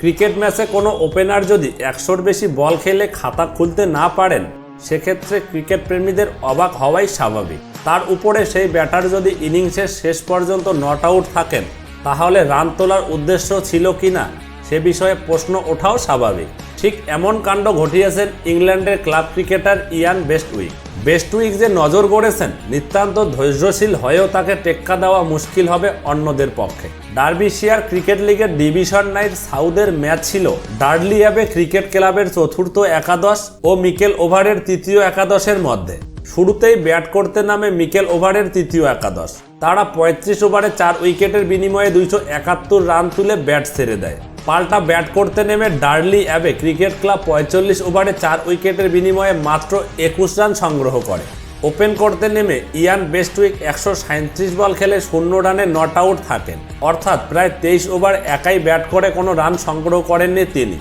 Cricket ম্যাচে কোনো opener যদি একশোর বেশি বল খেলে খাতা খুলতে না পারেন, সেক্ষেত্রে ক্রিকেট প্রেমীদের অবাক হওয়াই স্বাভাবিক। তার উপরে সেই ব্যাটার যদি ইনিংসের শেষ পর্যন্ত নট আউট থাকেন, তাহলে রান তোলার উদ্দেশ্য ছিল কি না, সে বিষয়ে প্রশ্ন ওঠাও স্বাভাবিক। ঠিক এমন কাণ্ড ঘটিয়েছেন ইংল্যান্ডের ক্লাব ক্রিকেটার ইয়ান বেস্টউইক। বেস্টউইক যে নজর গড়েছেন, নিতান্ত ধৈর্যশীল হয়েও তাকে টেক্কা দেওয়া মুশকিল হবে অন্যদের পক্ষে। ডার্বিশিয়ার ক্রিকেট লিগের ডিভিশন নাইট সাউথের ম্যাচ ছিল ডার্লি অ্যাবে ক্রিকেট ক্লাবের চতুর্থ একাদশ ও মিকেল ওভারের তৃতীয় একাদশের মধ্যে। শুরুতেই ব্যাট করতে নামে মিকেল ওভারের তৃতীয় একাদশ। তারা পঁয়ত্রিশ ওভারে চার উইকেটের বিনিময়ে দুইশো একাত্তর রান তুলে ব্যাট ছেড়ে দেয়। পাল্টা ব্যাট করতে নেমে ডার্লি অ্যাবে ক্রিকেট ক্লাব পঁয়তাল্লিশ ওভারে চার উইকেটের বিনিময়ে মাত্র একুশ রান সংগ্রহ করে। ওপেন করতে নেমে ইয়ান বেস্টউইক একশো সাঁত্রিশ বল খেলে শূন্য রানে নট আউট থাকেন। অর্থাৎ প্রায় তেইশ ওভার একাই ব্যাট করে কোনো রান সংগ্রহ করেননি তিনি।